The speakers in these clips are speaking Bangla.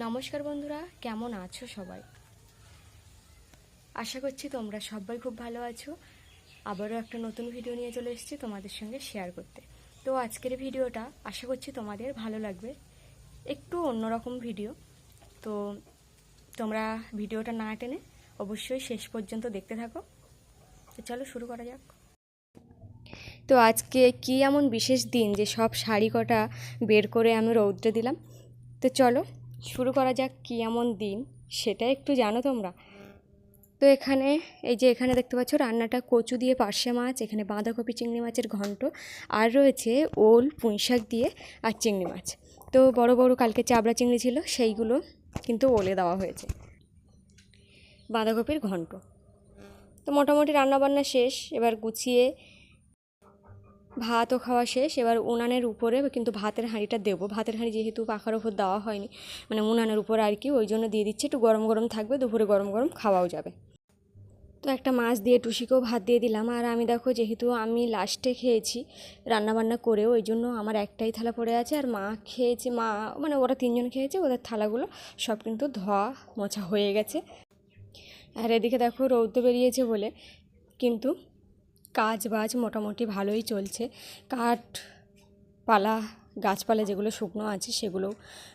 নমস্কার বন্ধুরা, কেমন আছো সবাই? আশা করছি তোমরা সবাই খুব ভালো আছো। আবারও একটা নতুন ভিডিও নিয়ে চলে এসেছি তোমাদের সঙ্গে শেয়ার করতে। তো আজকের ভিডিওটা আশা করছি তোমাদের ভালো লাগবে। একটু অন্যরকম ভিডিও তো তোমরা ভিডিওটা না টেনে অবশ্যই শেষ পর্যন্ত দেখতে থাকো। তো চলো শুরু করা যাক। তো আজকে কি এমন বিশেষ দিন যে সব শাড়ি কটা বের করে আমি রৌদ্রে দিলাম? তো চলো শুরু করা যাক কী এমন দিন, সেটা একটু জানো তোমরা। তো এখানে, এই যে এখানে দেখতে পাচ্ছ রান্নাটা কচু দিয়ে পার্শে মাছ, এখানে বাঁধাকপি, চিংড়ি মাছের ঘন্ট, আর রয়েছে ওল, পুঁই শাক দিয়ে আর চিংড়ি মাছ। তো বড় বড় কালকে চাবড়া চিংড়ি ছিল, সেইগুলো কিন্তু ওলে দেওয়া হয়েছে। বাঁধাকপির ঘন্ট। তো মোটামুটি রান্নাবান্না শেষ, এবার গুছিয়ে ভাতও খাওয়া শেষ, এবার উনানের উপরে কিন্তু ভাতের হাঁড়িটা দেবো। ভাতের হাঁড়ি যেহেতু পাখার ওপর দেওয়া হয়নি মানে উনানের উপর আর কি, ওই জন্য দিয়ে দিচ্ছে। একটু গরম গরম থাকবে, দুপুরে গরম গরম খাওয়াও যাবে। তো একটা মাছ দিয়ে, টুসিকেও ভাত দিয়ে দিলাম। আর আমি দেখো, যেহেতু আমি লাস্টে খেয়েছি রান্নাবান্না করেও, ওই জন্য আমার একটাই থালা পড়ে আছে। আর মা খেয়েছে, মা মানে ওরা তিনজন খেয়েছে, ওদের থালাগুলো সব কিন্তু ধোয়া মোছা হয়ে গেছে। আর এদিকে দেখো, রৌদ্র বেরিয়েছে বলে, কিন্তু কাজ বাজ মোটামুটি ভালোই চলছে। কাঠ পালা, গাছপালা যেগুলো শুকনো আছে সেগুলো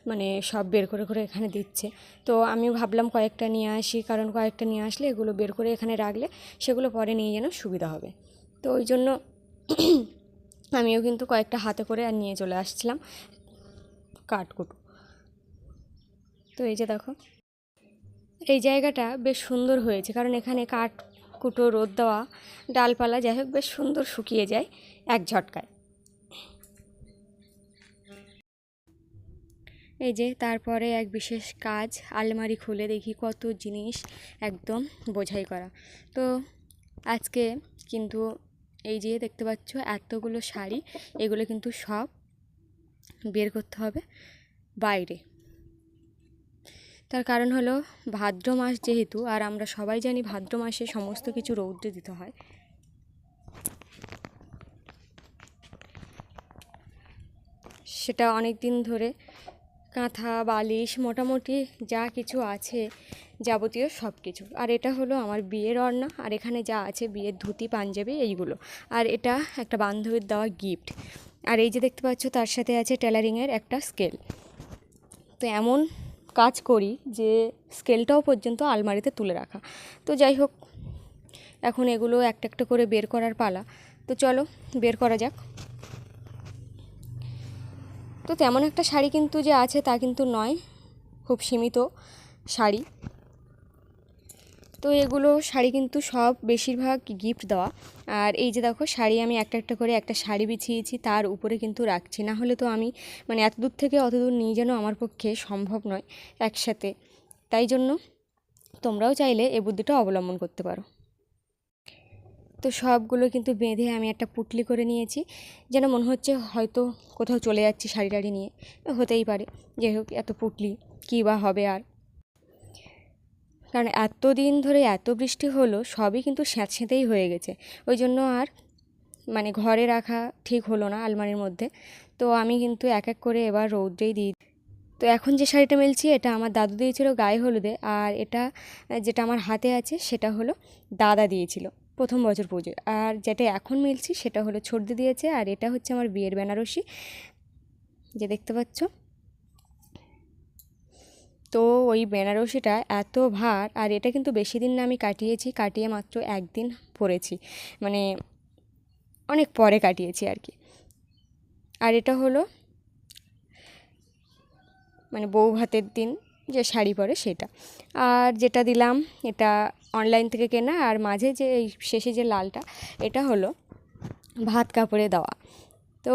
মানে সব বের করে করে এখানে দিচ্ছে। তো আমি ভাবলাম কয়েকটা নিয়ে আসি, কারণ কয়েকটা নিয়ে আসলে এগুলো বের করে এখানে রাখলে সেগুলো পরে নিয়ে যেন সুবিধা হবে। তো ওই জন্য আমিও কিন্তু কয়েকটা হাতে করে আর নিয়ে চলে আসছিলাম কাঠকুটো তো এই যে দেখো, এই জায়গাটা বেশ সুন্দর হয়েছে, কারণ এখানে কাঠ কুটো রোদ দেওয়া ডালপালা যাই হোক, বেশ সুন্দর শুকিয়ে যায় এক ঝটকায়। এই যে তারপরে এক বিশেষ কাজ, আলমারি খুলে দেখি কত জিনিস একদম বোঝাই করা। তো আজকে কিন্তু এই যে দেখতে পাচ্ছ এতগুলো শাড়ি, এগুলো কিন্তু সব বের করতে হবে বাইরে। তার কারণ হলো ভাদ্র মাস যেহেতু, আর আমরা সবাই জানি ভাদ্র মাসে সমস্ত কিছু রৌদ্রে দিতে হয়। সেটা অনেক দিন ধরে কাঁথা, বালিশ, মোটামুটি যা কিছু আছে যাবতীয় সব কিছু। আর এটা হলো আমার বিয়ের অর্ণা, আর এখানে যা আছে বিয়ের ধুতি, পাঞ্জাবি, এইগুলো। আর এটা একটা বান্ধবীর দেওয়া গিফট আর এই যে দেখতে পাচ্ছ, তার সাথে আছে টেলারিংয়ের একটা স্কেল তো এমন কাজ করি যে স্কেলটাও পর্যন্ত আলমারিতে তুলে রাখা। তো যাই হোক, এখন এগুলো একটা একটা করে বের করার পালা। তো চলো, বের করা যাক। তো তেমন একটা শাড়ি কিন্তু যে আছে তা কিন্তু নয়, খুব সীমিত শাড়ি। তো এগুলো শাড়ি কিন্তু সব বেশিরভাগ গিফট দেওয়া। আর এই যে দেখো, শাড়ি আমি একটা একটা করে একটা শাড়ি বিছিয়েছি, তার উপরে কিন্তু রাখছি। না হলে তো আমি মানে এত দূর থেকে অত দূর নিয়ে যেন আমার পক্ষে সম্ভব নয় একসাথে। তাই জন্য তোমরাও চাইলে এ বুদ্ধিটা অবলম্বন করতে পারো। তো সবগুলো কিন্তু বেঁধে আমি একটা পুটলি করে নিয়েছি, যেন মনে হচ্ছে হয়তো কোথাও চলে যাচ্ছি শাড়ি টাড়ি নিয়ে। হতেই পারে। যাই হোক, এত পুটলি, কী বা হবে আর। কারণ এত দিন ধরে এত বৃষ্টি হলো, সবই কিন্তু স্যাঁতস্যাঁতেই হয়ে গেছে। ওই জন্য আর মানে ঘরে রাখা ঠিক হলো না আলমারির মধ্যে। তো আমি কিন্তু এক এক করে এবার রৌদ্রেই দিই। তো এখন যে শাড়িটা মেলছি, এটা আমার দাদু দিয়েছিল গায়ে হলুদে। আর এটা, যেটা আমার হাতে আছে, সেটা হলো দাদা দিয়েছিল প্রথম বছর পুজো আর যেটা এখন মিলছি, সেটা হলো ছর্দি দিয়েছে। আর এটা হচ্ছে আমার বিয়ের বেনারসি। যে দেখতে পাচ্ছ তো ওই বেনারসিটা এত ভার, আর এটা কিন্তু বেশি দিন না আমি কাটিয়েছি, কাটিয়ে মাত্র একদিন পরেছি। মানে অনেক পরে কাটিয়েছি আর কি। আর এটা হলো মানে বউ ভাতের দিন যে শাড়ি পরে সেটা। আর যেটা দিলাম, এটা অনলাইন থেকে কেনা, আর মাঝে যে এই শেষে যে লালটা, এটা হলো ভাত কাপড়ে দেওয়া। তো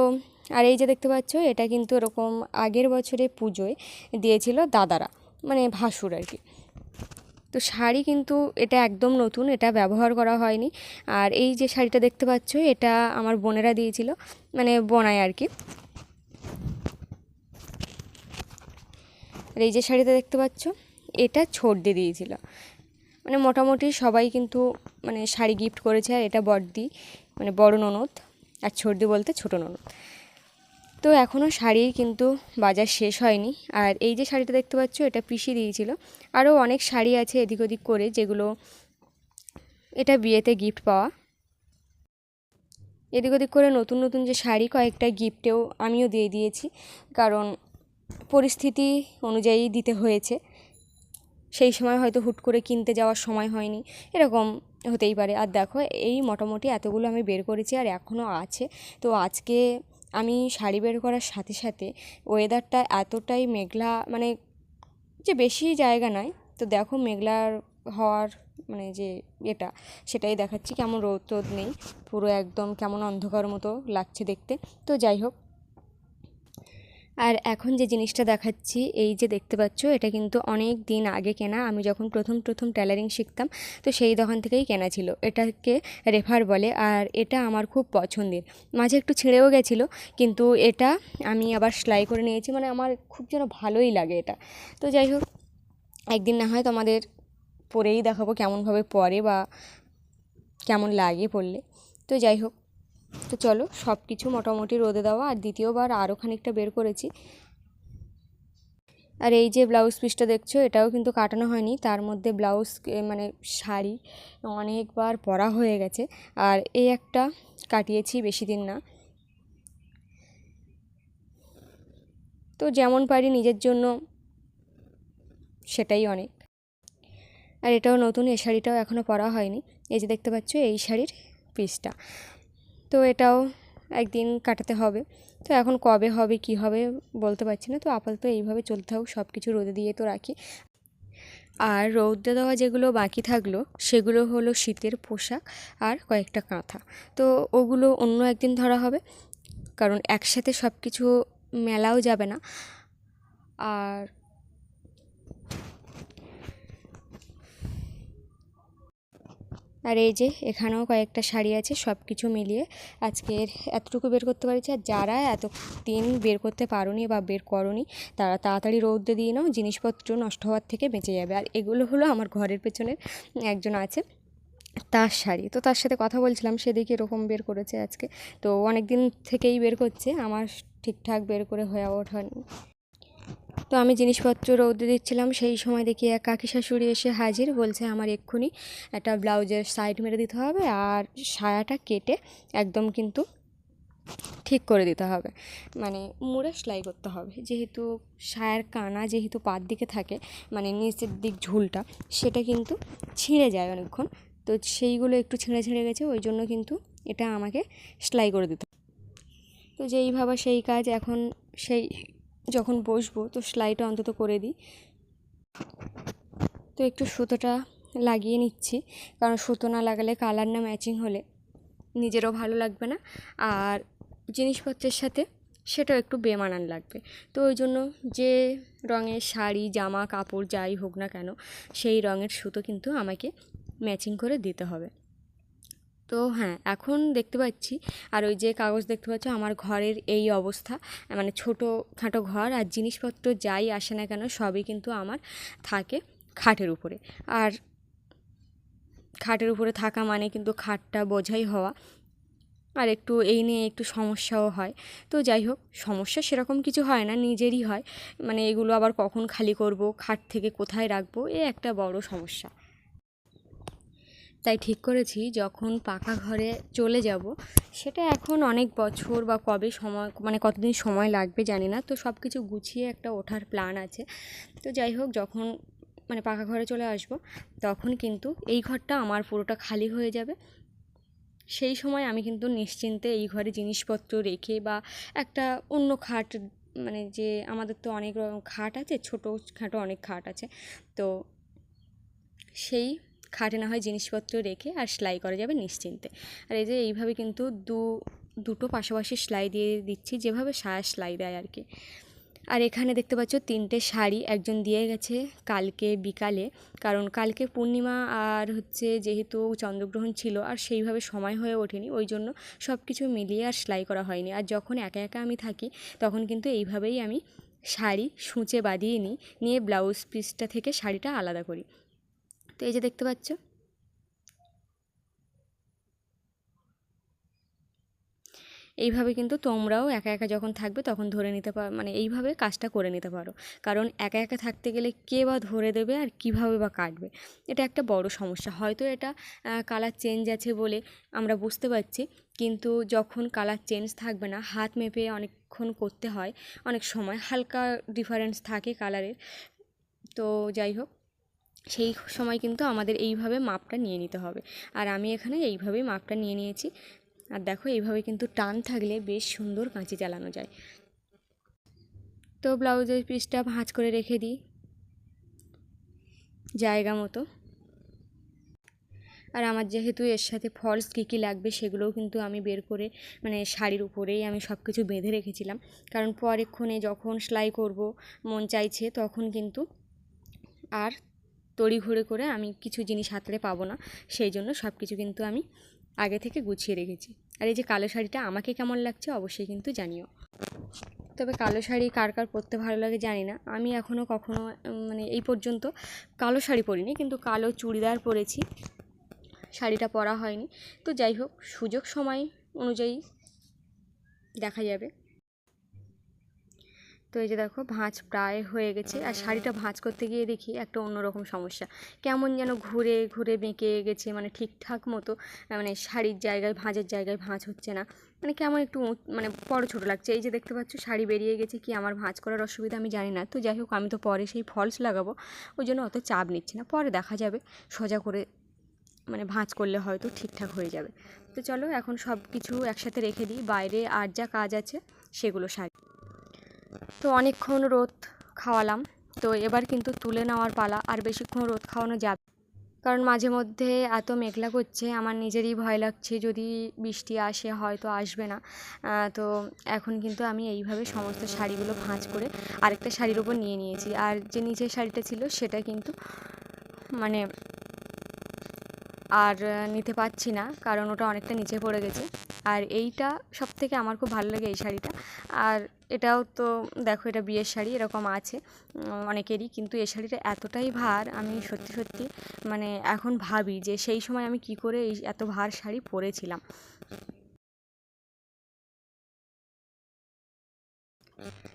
আর এই যে দেখতে পাচ্ছ, এটা কিন্তু এরকম আগের বছরে পুজোয় দিয়েছিল দাদারা। মানে ভাসুর আর কি। তো শাড়ি কিন্তু এটা একদম নতুন, এটা ব্যবহার করা হয়নি। আর এই যে শাড়িটা দেখতে পাচ্ছ, এটা আমার বোনেরা দিয়েছিল মানে বোনায় আর কি। আর এই যে শাড়িটা দেখতে পাচ্ছ, এটা ছর্দি দিয়েছিল। মানে মোটামুটি সবাই কিন্তু মানে শাড়ি গিফট করেছে, আর এটা বড়দি মানে বড় ননদ, আর ছর্দি বলতে ছোটো ননদ। তো এখনও শাড়ির কিন্তু বাজার শেষ হয়নি। আর এই যে শাড়িটা দেখতে পাচ্ছ, এটা পিসি দিয়েছিল। আরও অনেক শাড়ি আছে এদিক ওদিক করে যেগুলো এটা বিয়েতে গিফট পাওয়া। এদিক ওদিক করে নতুন নতুন যে শাড়ি, কয়েকটা গিফটেও আমিও দিয়ে দিয়েছি। কারণ পরিস্থিতি অনুযায়ী দিতে হয়েছে। সেই সময় হয়তো হুট করে কিনতে যাওয়ার সময় হয়নি। এরকম হতেই পারে। আর দেখো, এই মোটামুটি এতগুলো আমি বের করেছি আর এখনও আছে। তো আজকে আমি শাড়ি বের করার সাথে সাথে ওয়েদারটা এতটাই মেঘলা মানে যে বেশি জায়গা নয়। তো দেখো মেঘলার হওয়ার মানে যে এটা সেটাই দেখাচ্ছি। কেমন রোদ টোদ নেই, পুরো একদম কেমন অন্ধকার মতো লাগছে দেখতে। তো যাই হোক আর এখন যে জিনিসটা দেখাচ্ছি, এই যে দেখতে পাচ্ছ, এটা কিন্তু অনেক দিন আগে কেনা। আমি যখন প্রথম প্রথম টেলারিং শিখতাম, তো সেই দোকান থেকেই কেনা ছিল। এটাকে রেফার বলে, আর এটা আমার খুব পছন্দের। মাঝে একটু ছিঁড়েও গেছিল, কিন্তু এটা আমি আবার সেলাই করে নিয়েছি মানে আমার খুব যেন ভালোই লাগে এটা। তো যাই হোক, একদিন না হয় তোমাদের পরেই দেখাবো কেমনভাবে পরে বা কেমন লাগে পড়লে তো যাই হোক তো চলো সব কিছু মোটামুটি রোদে দেওয়া। আর দ্বিতীয়বার আরও খানিকটা বের করেছি। আর এই যে ব্লাউজ পিসটা দেখছ, এটাও কিন্তু কাটানো হয়নি। তার মধ্যে ব্লাউজ মানে শাড়ি অনেকবার পরা হয়ে গেছে। আর এই একটা কাটিয়েছি বেশি দিন না। তো যেমন পারি নিজের জন্য, সেটাই অনেক। আর এটাও নতুন এই শাড়িটাও এখনও পরা হয়নি। এই যে দেখতে পাচ্ছ, এই শাড়ির পিসটা। তো এটাও একদিন কাটাতে হবে। তো এখন কবে হবে, কি হবে বলতে পারছি না। তো আপাতত এইভাবে চলতে থাকুক সব কিছু রোদে দিয়ে তো রাখি। আর রৌদ্রে দেওয়া যেগুলো বাকি থাকল, সেগুলো হলো শীতের পোশাক আর কয়েকটা কাঁথা। তো ওগুলো অন্য একদিন ধরা হবে, কারণ একসাথে সব কিছু মেলাও যাবে না। আর আর এই যে এখানেও কয়েকটা শাড়ি আছে সব কিছু মিলিয়ে আজকের এতটুকু বের করতে পারছি। আর যারা এত দিন বের করতে পারোনি বা বের করনি, তারা তাড়াতাড়ি রৌদ্রে দিয়ে নাও, জিনিসপত্র নষ্ট হওয়ার থেকে বেঁচে যাবে। আর এগুলো হলো আমার ঘরের পেছনের একজন আছে, তার শাড়ি। তো তার সাথে কথা বলছিলাম সেদিকে এরকম বের করেছে আজকে। তো অনেক দিন থেকেই বের করছে, আমার ঠিকঠাক বের করে হয়ে ওঠেনি। তো আমি জিনিসপত্র রৌদ্রে দিচ্ছিলাম, সেই সময় দেখি এক কাকি শাশুড়ি এসে হাজির। বলছে, আমার এক্ষুনি একটা ব্লাউজের সাইড মেরে দিতে হবে আর সায়াটা কেটে একদম কিন্তু ঠিক করে দিতে হবে। মানে মুড়ে সেলাই করতে হবে। যেহেতু সায়ার কানা যেহেতু পার দিকে থাকে মানে নিচের দিক ঝুলটা, সেটা কিন্তু ছিঁড়ে যায় অনেকক্ষণ। তো সেইগুলো একটু ছিঁড়ে ছিঁড়ে গেছে, ওই জন্য কিন্তু এটা আমাকে সেলাই করে দিতে তো যেই ভাবা সেই কাজ, এখন সেই যখন বসবো, তো সেলাইটা অন্তত করে দিই। তো একটু সুতোটা লাগিয়ে নিচ্ছি, কারণ সুতো না লাগালে কালার না ম্যাচিং হলে নিজেরও ভালো লাগবে না। আর জিনিসপত্রের সাথে সেটাও একটু বেমানান লাগবে। তো ওই জন্য যে রঙের শাড়ি, জামা, কাপড় যাই হোক না কেন, সেই রঙের সুতো কিন্তু আমাকে ম্যাচিং করে দিতে হবে। তো হ্যাঁ এখন দেখতে পাচ্ছি। আর ওই যে কাগজ দেখতে পাচ্ছ, আমার ঘরের এই অবস্থা। মানে ছোটো খাটো ঘর আর জিনিসপত্র যাই আসে না কেন, সবই কিন্তু আমার থাকে খাটের উপরে। আর খাটের উপরে থাকা মানে কিন্তু খাটটা বোঝাই হওয়া। আর একটু এই নিয়ে একটু সমস্যাও হয়। তো যাই হোক, সমস্যা সেরকম কিছু হয় না, নিজেরই হয়। মানে এগুলো আবার কখন খালি করব, খাট থেকে কোথায় রাখব, এ একটা বড় সমস্যা। তাই ঠিক করেছি যখন পাকা ঘরে চলে যাব। সেটা এখন অনেক বছর বা কবে সময় মানে কতদিন সময় লাগবে জানি না। তো সব কিছু গুছিয়ে একটা ওঠার প্ল্যান আছে। তো যাই হোক, যখন মানে পাকা ঘরে চলে আসব, তখন কিন্তু এই ঘরটা আমার পুরোটা খালি হয়ে যাবে। সেই সময় আমি কিন্তু নিশ্চিন্তে এই ঘরে জিনিসপত্র রেখে বা একটা অন্য খাট মানে যে আমাদের তো অনেক রকম খাট আছে ছোটো খাটো অনেক খাট আছে। তো সেই খাটে না হয় জিনিসপত্র রেখে আর সেলাই করা যাবে নিশ্চিন্তে। আর এই যে এইভাবে কিন্তু দু, দুটো পাশাপাশি সেলাই দিয়ে দিচ্ছি, যেভাবে সায়া সেলাই দেয় আর কি। আর এখানে দেখতে পাচ্ছ তিনটে শাড়ি, একজন দিয়ে গেছে কালকে বিকালে। কারণ কালকে পূর্ণিমা আর হচ্ছে যেহেতু চন্দ্রগ্রহণ ছিল আর সেইভাবে সময় হয়ে ওঠেনি, ওই জন্য সব কিছু মিলিয়ে আর সেলাই করা হয়নি। আর যখন একা একা আমি থাকি, তখন কিন্তু এইভাবেই আমি শাড়ি সূচে বাঁধিয়ে নিই, নিয়ে ব্লাউজ পিসটা থেকে শাড়িটা আলাদা করি। তো এই যে দেখতে পাচ্ছ? এইভাবে কিন্তু তোমরাও একা একা যখন থাকবে তখন ধরে নিতে পারো মানে এইভাবে কাজটা করে নিতে পারো। কারণ একা একা থাকতে গেলে কে বা ধরে দেবে আর কীভাবে বা কাটবে? এটা একটা বড় সমস্যা। হয়তো এটা কালার চেঞ্জ আছে বলে আমরা বুঝতে পারছি, কিন্তু যখন কালার চেঞ্জ থাকবে না, হাত মেপে অনেকক্ষণ করতে হয়, অনেক সময় হালকা ডিফারেন্স থাকে কালারের তো যাই হোক সেই সময় কিন্তু আমাদের এইভাবে মাপটা নিয়ে নিতে হবে। আর আমি এখানে এইভাবেই মাপটা নিয়ে নিয়েছি। আর দেখো, এইভাবে কিন্তু টান থাকলে বেশ সুন্দর কাঁচি চালানো যায়। তো ব্লাউজের পিসটা ভাঁজ করে রেখে দিই। জায়গা মতো। আর আমার যেহেতু এর সাথে ফলস কী কী লাগবে সেগুলোও কিন্তু আমি বের করে মানে শাড়ির উপরেই আমি সব কিছু বেঁধে রেখেছিলাম। কারণ পরেক্ষণে যখন সেলাই করব, মন চাইছে, তখন কিন্তু আর তড়ি ঘুরে করে আমি কিছু জিনিস হাতড়ে পাবো না, সেই জন্য সব কিছু কিন্তু আমি আগে থেকে গুছিয়ে রেখেছি। আর এই যে কালো শাড়িটা আমাকে কেমন লাগছে অবশ্যই কিন্তু জানিও। তবে কালো শাড়ি কার কার পরতে ভালো লাগে জানি না। আমি এখনও কখনো মানে এই পর্যন্ত কালো শাড়ি পরিনি, কিন্তু কালো চুড়িদার পরেছি। শাড়িটা পরা হয়নি। তো যাই হোক, সুযোগ সময় অনুযায়ী দেখা যাবে। তো এই যে দেখো, ভাঁজ প্রায় হয়ে গেছে। আর শাড়িটা ভাঁজ করতে গিয়ে দেখি একটা অন্যরকম সমস্যা। কেমন যেন ঘুরে ঘুরে বেঁকে গেছে মানে ঠিকঠাক মতো মানে শাড়ির জায়গায়, ভাঁজের জায়গায় ভাঁজ হচ্ছে না। মানে কেমন একটু মানে বড় ছোটো লাগছে। এই যে দেখতে পাচ্ছ, শাড়ি বেরিয়ে গেছে কি আমার ভাঁজ করার অসুবিধা আমি জানি না। তো যাই হোক, আমি তো পরে সেই ফলস লাগাবো। ওই জন্য অত চাপ নিচ্ছি না। পরে দেখা যাবে, সোজা করে মানে ভাঁজ করলে হয়তো ঠিকঠাক হয়ে যাবে। তো চলো, এখন সব কিছু একসাথে রেখে দিই। বাইরে আর যা কাজ আছে, সেগুলো সারি তো অনেকক্ষণ রোদ খাওয়ালাম। তো এবার কিন্তু তুলে নেওয়ার পালা, আর বেশিক্ষণ রোদ খাওয়ানো যাবে কারণ মাঝে মধ্যে এত মেঘলা করছে, আমার নিজেরই ভয় লাগছে যদি বৃষ্টি আসে, হয়তো আসবে না। তো এখন কিন্তু আমি এইভাবে সমস্ত শাড়িগুলো ভাঁজ করে আরেকটা শাড়ির ওপর নিয়ে নিয়েছি। আর যে নিচের শাড়িটা ছিল, সেটা কিন্তু মানে আর নিতে পারছি না, কারণ ওটা অনেকটা নিচে পড়ে গেছে। আর এইটা সব থেকে আমার খুব ভালো লাগে এই শাড়িটা। আর এটাও তো দেখো এটা বিয়ের শাড়ি, এরকম আছে অনেকেরই। কিন্তু এই শাড়িটা এতটাই ভার, আমি সত্যি সত্যি মানে এখন ভাবি যে সেই সময় আমি কি করে এই এত ভার শাড়ি পরেছিলাম।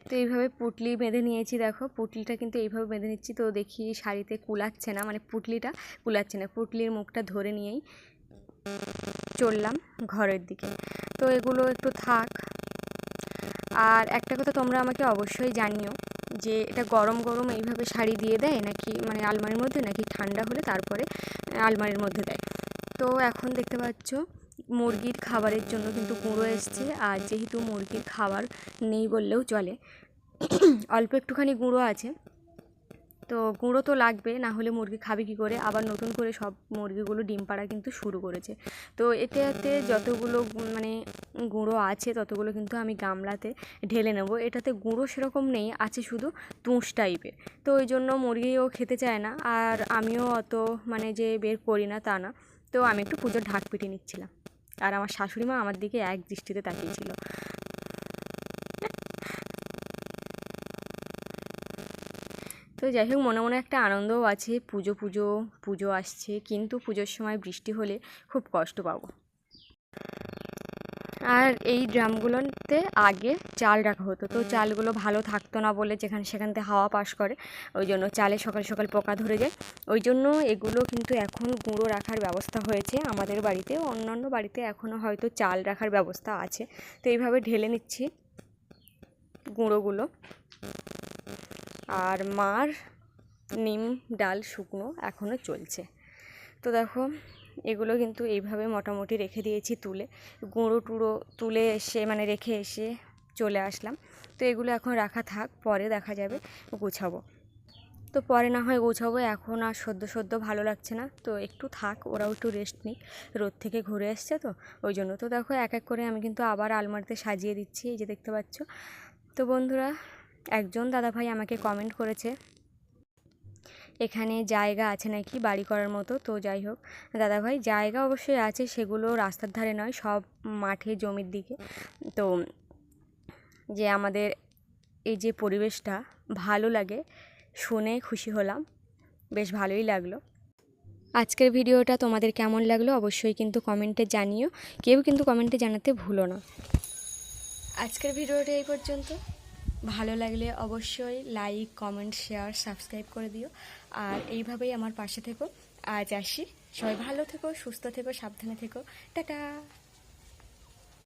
তো এইভাবে পুটলি বেঁধে নিয়েছি দেখো, পুটলিটা কিন্তু এইভাবে বেঁধে নিচ্ছি তো দেখি শাড়িতে কুলাচ্ছে না মানে পুটলিটা কুলাচ্ছে না, পুটলির মুখটা ধরে নিয়েই চললাম ঘরের দিকে। তো এগুলো একটু থাক আর একটা কথা তোমরা আমাকে অবশ্যই জানিও যে এটা গরম গরম এইভাবে শাড়ি দিয়ে দেয় নাকি মানে আলমারির মধ্যে নাকি ঠান্ডা হলে তারপরে আলমারির মধ্যে দেয়। তো এখন দেখতে পাচ্ছ মুরগির খাবারের জন্য কিন্তু গুঁড়ো এসছে আর যেহেতু মুরগির খাবার নেই বললেও চলে, অল্প একটুখানি গুঁড়ো আছে। তো গুঁড়ো তো লাগবে, না হলে মুরগি খাবে কী করে? আবার নতুন করে সব মুরগিগুলো ডিম পাড়া কিন্তু শুরু করেছে। তো এটাতে যতগুলো মানে গুঁড়ো আছে ততগুলো কিন্তু আমি গামলাতে ঢেলে নেব। এটাতে গুঁড়ো সেরকম নেই, আছে শুধু তুষ টাইপের। তো ওই জন্য মুরগিও খেতে চায় না, আর আমিও অত মানে যে বের করি না তা না। তো আমি একটু পুজোর ঢাক পিটিয়ে নিচ্ছিলাম। আর আমার শাশুড়ি মা আমার দিকে এক দৃষ্টিতে তাকিয়েছিল তো যাই হোক মনে মনে একটা আনন্দও আছে। পুজো পুজো পুজো আসছে। কিন্তু পুজোর সময় বৃষ্টি হলে খুব কষ্ট পাবো। আর এই ড্রামগুলোতে আগে চাল রাখা হতো। তো চালগুলো ভালো থাকতো না বলে যেখানে সেখান থেকে হাওয়া পাস করে ওই জন্য চালে সকাল সকাল পোকা ধরে যায়। ওই জন্য এগুলো কিন্তু এখন গুঁড়ো রাখার ব্যবস্থা হয়েছে আমাদের বাড়িতে। অন্যান্য বাড়িতে এখনও হয়তো চাল রাখার ব্যবস্থা আছে। তো এইভাবে ঢেলে নিচ্ছি গুঁড়োগুলো। আর মার নিম ডাল শুকনো এখনও চলছে। তো দেখো, এগুলো কিন্তু এইভাবে মোটামুটি রেখে দিয়েছি তুলে। গুঁড়ো টুড়ো তুলে এসে মানে রেখে এসে চলে আসলাম। তো এগুলো এখন রাখা থাক, পরে দেখা যাবে, গুছাবো। তো পরে না হয় গোছাবো, এখন আর সদ্য সদ্য ভালো লাগছে না। তো একটু থাক, ওরাও একটু রেস্ট নিক। রোদ থেকে ঘুরে এসছে তো, ওই জন্য। তো দেখো, এক এক করে আমি কিন্তু আবার আলমারিতে সাজিয়ে দিচ্ছি, এই যে দেখতে পাচ্ছ। তো বন্ধুরা একজন দাদাভাই আমাকে কমেন্ট করেছে। এখানে জায়গা আছে নাকি বাড়ি করার মতো? তো যাই হোক, দাদাভাই জায়গা অবশ্যই আছে, সেগুলো রাস্তার ধারে নয়, সব মাঠে জমির দিকে। তো যে আমাদের এই যে পরিবেশটা ভালো লাগে, শুনে খুশি হলাম, বেশ ভালোই লাগল। আজকের ভিডিওটা তোমাদের কেমন লাগল অবশ্যই কিন্তু কমেন্টে জানিও, কেউ কিন্তু কমেন্টে জানাতে ভুলো না। আজকের ভিডিওটা এই পর্যন্ত। ভালো লাগলে অবশ্যই লাইক কমেন্ট শেয়ার সাবস্ক্রাইব করে দিও। আর এইভাবেই আমার পাশে থেকো। আজ আসি। সবাই ভালো থেকো, সুস্থ থেকো, সাবধানে থেকো। টাটা!